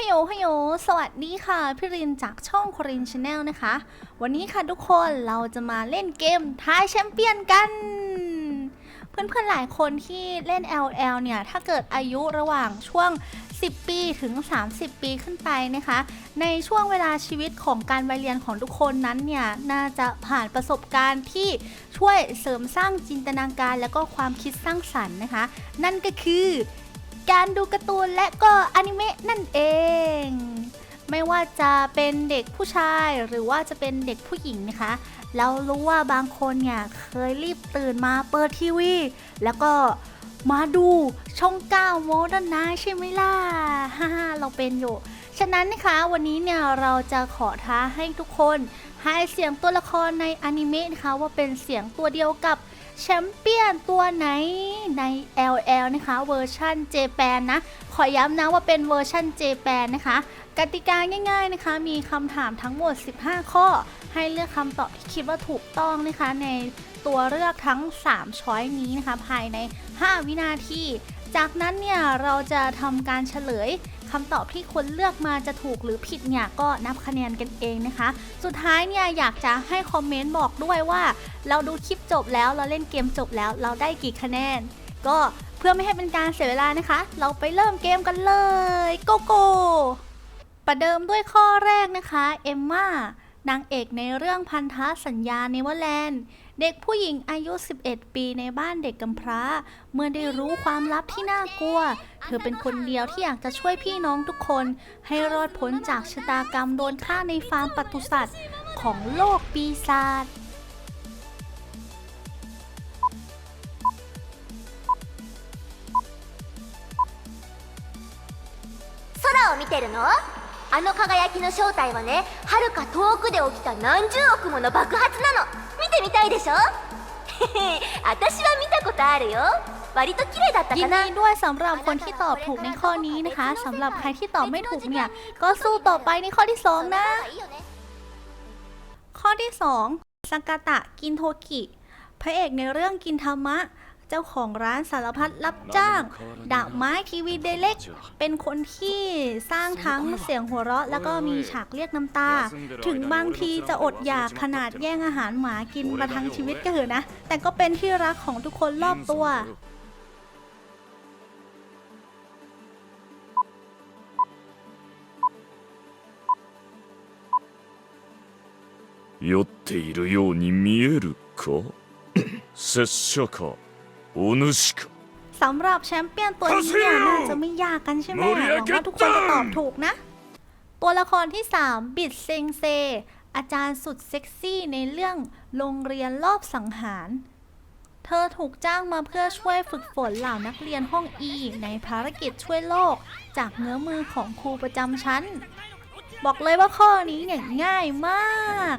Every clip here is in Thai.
ฮโยฮโยสวัสดีค่ะ พี่รินจากช่องครินชาแนลนะคะ วันนี้ค่ะทุกคนเราจะมาเล่นเกมท้ายแชมเปี้ยนกัน เพื่อนๆหลายคนที่เล่น LL เนี่ย ถ้าเกิดอายุระหว่างช่วง 10 ปีถึง 30 ปีขึ้นไปนะคะ ในช่วงเวลาชีวิตของการวัยเรียนของทุกคนนั้นเนี่ย น่าจะผ่านประสบการณ์ที่ช่วยเสริมสร้างจินตนาการและก็ความคิดสร้างสรรค์นะคะ นั่นก็คือ การดูการ์ตูนและก็อนิเมะนั่นเอง ไม่ว่าจะเป็นเด็กผู้ชายหรือว่าจะเป็นเด็กผู้หญิงนะคะ เรารู้ว่าบางคนเนี่ยเคยรีบตื่นมาเปิดทีวี แล้วก็มาดูช่อง9โมดนะใช่ไหมล่ะ ฮ่าเราเป็นอยู่ ฉะนั้นนะคะวันนี้เนี่ยเราจะขอท้าให้ทุกคนให้เสียงตัวละครในอนิเมะนะคะว่าเป็นเสียงตัวเดียวกับแชมเปี้ยนตัวไหนใน LL นะคะเวอร์ชันเจแปนนะ ขอย้ำนะว่าเป็นเวอร์ชันเจแปนนะคะ กติกาง่าย ๆนะคะ มีคำถามทั้งหมด 15 ข้อ ให้เลือกคำตอบที่คิดว่าถูกต้องนะคะ ในตัวเลือกทั้ง 3 ช้อยนี้นะคะ ภายใน 5 วินาที จากนั้นเนี่ยเราจะทำการเฉลยคำตอบที่คนเลือกมาจะถูกหรือผิดเนี่ยก็นับคะแนนกันเองนะคะ สุดท้ายเนี่ยอยากจะให้คอมเมนต์บอกด้วยว่า เราดูคลิปจบแล้วเราเล่นเกมจบแล้ว เราได้กี่คะแนน ก็เพื่อไม่ให้เป็นการเสียเวลานะคะ เราไปเริ่มเกมกันเลยโกโก้ประเดิมด้วยข้อแรกนะคะเอมม่า นางเอกในเรื่องพันธสัญญาเนเวอร์แลนด์ เด็กผู้หญิงอายุ 11 ปีในบ้านเด็กกำพร้า เมื่อได้รู้ความลับที่น่ากลัว เธอเป็นคนเดียวที่อยากจะช่วยพี่น้องทุกคน ให้รอดพ้นจากชะตากรรมโดนฆ่าในฟาร์มปศุสัตว์ของโลกปีศาจ 空を見てるの あの輝きの正体はねはるか遠くで起きた何十億もの爆発なの見てみたいでしょ私は見たことあるよ割と綺麗だった ยิ か น な ดีด้วยสำหรับคนที่ตอบถูกในข้อนี้นะคะสำหรับใครที่ตอบไม่ถูกเนี่ย ก็สู้ต่อไปในข้อที่ 2 นะ いいよね ข้อที่2สากาตะกินโทกิพระเอกในเรื่องกินธรรมะ เจ้าของร้านสารพัดรับจ้างดาบไม้ทีวีเดเล็ก เป็นคนที่สร้างทั้งเสียงหัวเราะ แล้วก็มีฉากเรียกน้ำตา ถึงบางทีจะอดอยากขนาดแย่งอาหารหมากินมาทั้งชีวิตก็เถอะนะ แต่ก็เป็นที่รักของทุกคนรอบตัว 酔っているように見えるか拙者か お主か สำหรับแชมเปี้ยนตัวนี้เนี่ยน่าจะไม่ยากกันใช่ไหมหวังว่าทุกคนจะตอบถูกนะ ตัวละครที่ 3 บิดเซงเซ อาจารย์สุดเซ็กซี่ในเรื่องโรงเรียนรอบสังหาร เธอถูกจ้างมาเพื่อช่วยฝึกฝนเหล่านักเรียนห้อง E ในภารกิจช่วยโลก จากเงื้อมือของครูประจำชั้น บอกเลยว่าข้อนี้เนี่ยง่ายมาก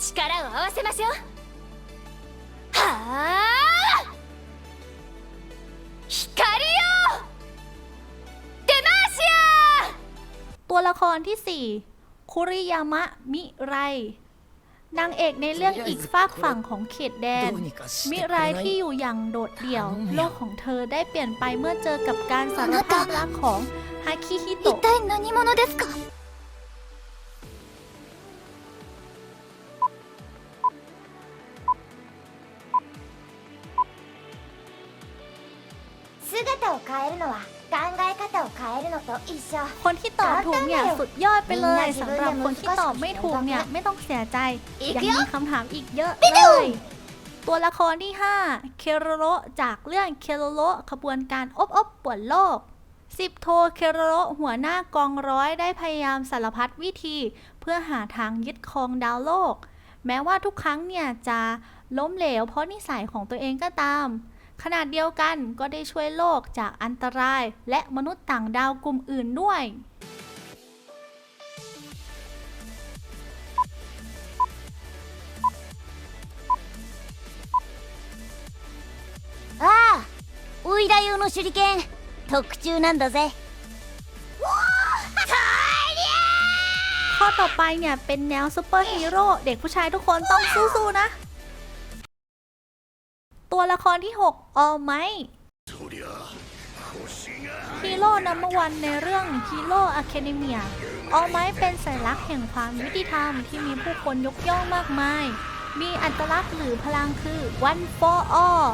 力を合わせましょうはあ光よデマーシ ตัวละครที่ 4 คุริยามะ มิไร นางเอกในเรื่องอีกฝากฝั่งของเขตแดน มิไรที่อยู่อย่างโดดเดี่ยว โลกของเธอได้เปลี่ยนไปเมื่อเจอกับการสารภาพรักของฮาคิฮิ ア一 โตะ 変えるのは考え方を変えるのと一緒 คนที่ตอบถูกเนี่ยสุดยอดไปเลยสำหรับคนที่ตอบไม่ถูกเนี่ยไม่ต้องเสียใจ ยังมีคำถามอีกเยอะเลย ตัวละครที่ 5 เคโรโรจากเรื่องเคโรโรขบวนการอบอบป่วนโลก สิบโทเคโรโรหัวหน้ากองร้อยได้พยายามสารพัดวิธี เพื่อหาทางยึดครองดาวโลก แม้ว่าทุกครั้งเนี่ยจะล้มเหลวเพราะนิสัยของตัวเองก็ตาม ขนาดเดียวกันก็ได้ช่วยโลกจากอันตราย และมนุษย์ต่างดาวกลุ่มอื่นด้วย ああオイラ用の手裏剣特注なんだぜ ข้อต่อ ต่อไปเนี่ยเป็นแนวซูเปอร์ฮีโร่เด็กผู้ชายทุกคนต้องสู้ๆนะ ตัวละครที่ 6 All Might ฮีโร่นัมเบอร์วันในเรื่องฮีโร่อะคาเดเมีย All Might เป็นสัญลักษณ์แห่งความยุติธรรมที่มีผู้คนยกย่องมากมาย มีอัตลักษณ์หรือพลังคือ One for All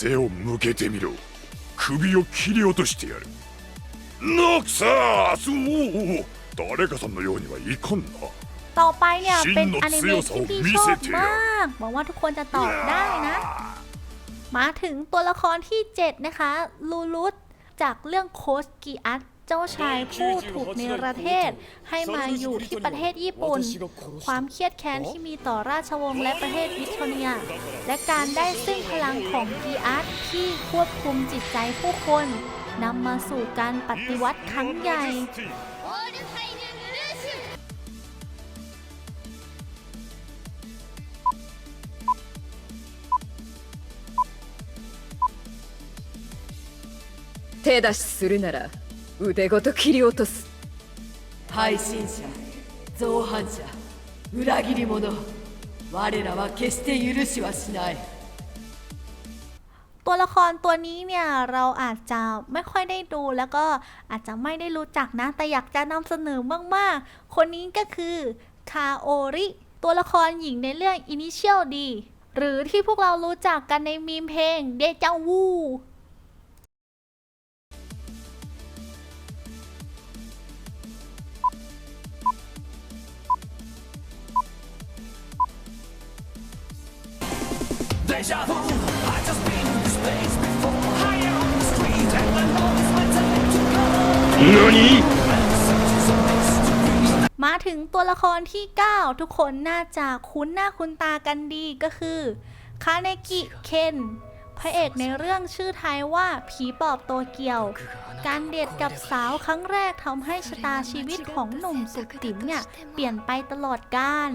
背を向けてみろ首を切り落としてやる นักซาสูตอนแรกก็ทำนี่ว่าอีนต่อไปเนี่ยเป็นอนิเมะที่พี่ชอบมากหวังว่าทุกคนจะตอบได้นะ มาถึงตัวละครที่ 7 นะคะ ลูลุตจากเรื่องโคสกิอัตเจ้าชายผู้ถูกในประเทศ ให้มาอยู่ที่ประเทศญี่ปุ่น ความเครียดแค้นที่มีต่อราชวงศ์และประเทศวิทเนีย และการได้ซึ่งพลังของกีอาร์ที่ควบคุมจิตใจผู้คน นำมาสู่การปฏิวัติครั้งใหญ่ オールファイナルルーシュ 手出しするなら腕ごと切り落とす配信者造反者裏切り者我らは決して許しはしない ตัวละครตัวนี้เนี่ยเราอาจจะไม่ค่อยได้ดูแล้วก็อาจจะไม่ได้รู้จักนะ แต่อยากจะนำเสนอมากๆ คนนี้ก็คือคาโอริ ตัวละครหญิงในเรื่อง Initial D หรือที่พวกเรารู้จักกันในมีมเพลงเดจาวู何 มาถึงตัวละครที่ 9 ทุกคนน่าจะคุ้นหน้าคุ้นตากันดีก็คือคาเนกิเคนพระเอกในเรื่องชื่อไทยว่าผีปอบโตเกียว การเดทกับสาวครั้งแรกทำให้ชะตาชีวิตของหนุ่มสุดติ๋มเนี่ย เปลี่ยนไปตลอดกาล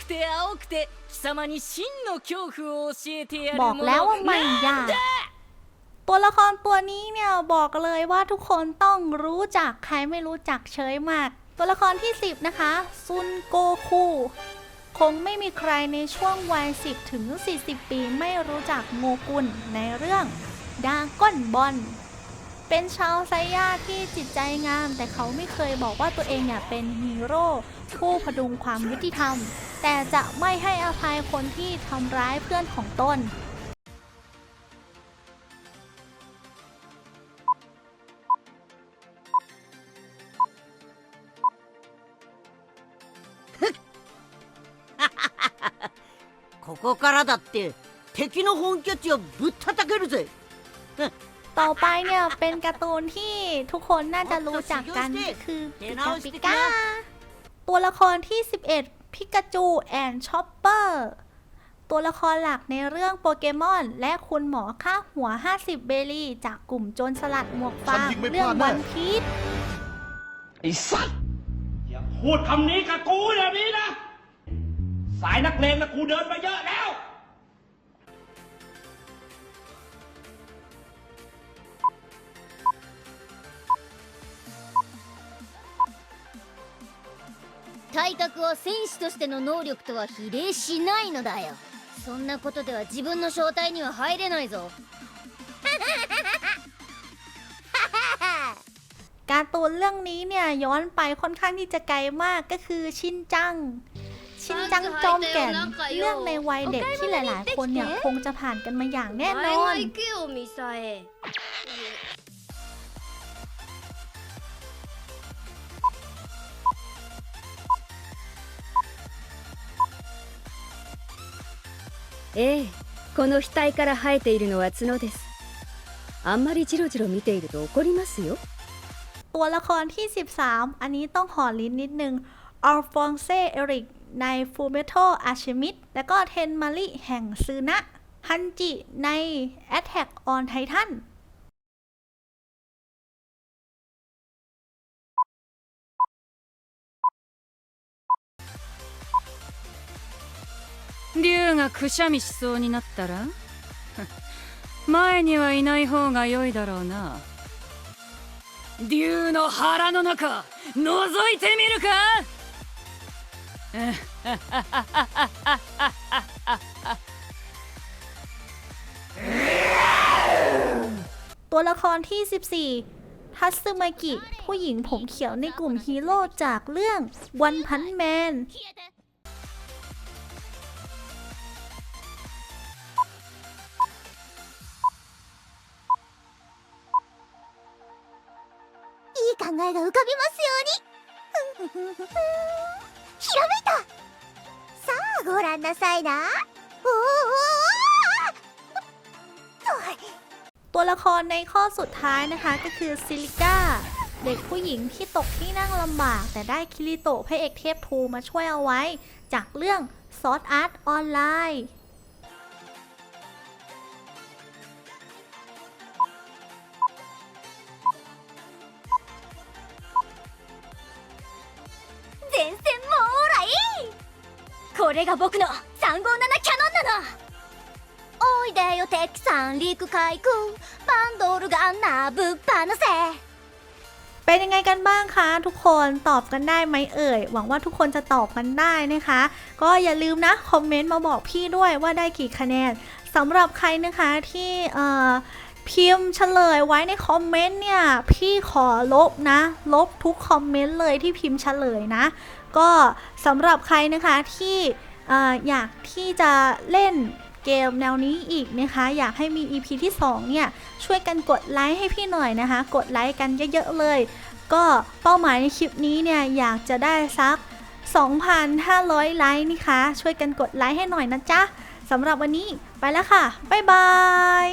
くて青くて貴様に真の恐怖を教えてやる บอก も แล้ว の ว่าไม่ยาก ตัวละครตัวนี้เนี่ยบอกเลยว่าทุกคนต้องรู้จักใครไม่รู้จักเฉยมาก ตัวละครที่ 10 นะคะซุนโกคูคงไม่มีใครในช่วงวัย 10 ถึง 40 ปีไม่รู้จักโงกุลในเรื่องดาก้อนบอล เป็นชาวไซย่าที่จิตใจงาม แต่เขาไม่เคยบอกว่าตัวเองเนี่ยเป็นฮีโร่ผู้พดุงความยุติธรรม แต่จะไม่ให้อภัยคนที่ทำร้ายเพื่อนของตน ここからだって敵の本拠地をぶったたけるぜ ต่อไปเนี่ยเป็นการ์ตูนที่ทุกคนน่าจะรู้จักกันก็คือปิกาปิก้า ตัวละครที่ 11 พิกาจูแอนชอปเปอร์ตัวละครหลักในเรื่องโปเกมอน และคุณหมอค่าหัว 50 เบลีจากกลุ่มโจรสลัดหมวกฟางเรื่องวันพีชไอ้สัตว์อย่าพูดคำนี้กับกูอย่างนี้นะ สายนักเลงนะกูเดินมาเยอะแล้ว 体格は戦士としての能力とは比例しないのだよそんなことでは自分の正体には入れないぞ การ์ตูนเรื่องนี้เนี่ยย้อนไปค่อนข้างที่จะไกลมากก็คือชินจัง ชินจังจอมแก่น เรื่องในวัยเด็กที่หลาย ๆ คนเนี่ยคงจะผ่านกันมาอย่างแน่นอน ええこの額から生えているのは角ですあんまりジロジロ見ていると怒りますよ ตัวละครที่ 13 อันนี้ต้องขอลิ้นนิดนึงอัลฟองเซเอริกในฟูเมทัลอาร์ชิมิดและก็เทนมาริแห่งซืนะ ฮันจิใน Attack on Titan 竜がくしゃみしそうになったら前にはいない方が良いだろうな竜の腹の中覗いてみるかตัวละครที่ 14 ทัตสึมากิ ผู้หญิงผมเขียวในกลุ่มฮีโร่จากเรื่อง One Punch Man いい 考えが浮かびますようにひらめいたさあご覧なさいなおおตัวละครในข้อสุดท้ายนะคะก็คือซิลิก้าเด็กผู้หญิงที่ตกที่นั่งลำบาก แต่ได้คิริโตะพระเอกเทพทูมาช่วยเอาไว้ จากเรื่องซอสอาร์ตออนไลน์ これが僕の357キャノンなのおいでよ敵三陸海空バンドルガンナーぶっ放せ เป็นยังไงกันบ้างคะทุกคนตอบกันได้ไหมเอ่ย หวังว่าทุกคนจะตอบกันได้นะคะ ก็อย่าลืมนะ คอมเมนต์มาบอกพี่ด้วยว่าได้กี่คะแนนสำหรับใครนะคะที่เอ่อพิมพ์เฉลยไว้ในคอมเมนต์เนี่ย พี่ขอลบนะ ลบทุกคอมเมนต์เลยที่พิมพ์เฉลยนะ ก็สำหรับใครนะคะที่อ่อยากที่จะเล่นเกมแนวนี้อีกนะคะ อยากให้มี EP ที่ 2 เนี่ย ช่วยกันกดไลค์ให้พี่หน่อยนะคะ กดไลค์กันเยอะ ๆ เลย ก็เป้าหมายในคลิปนี้เนี่ย อยากจะได้สัก 2,500 ไลค์นะคะ ช่วยกันกดไลค์ให้หน่อยนะจ๊ะสำหรับวันนี้ไปแล้วค่ะ บ๊ายบาย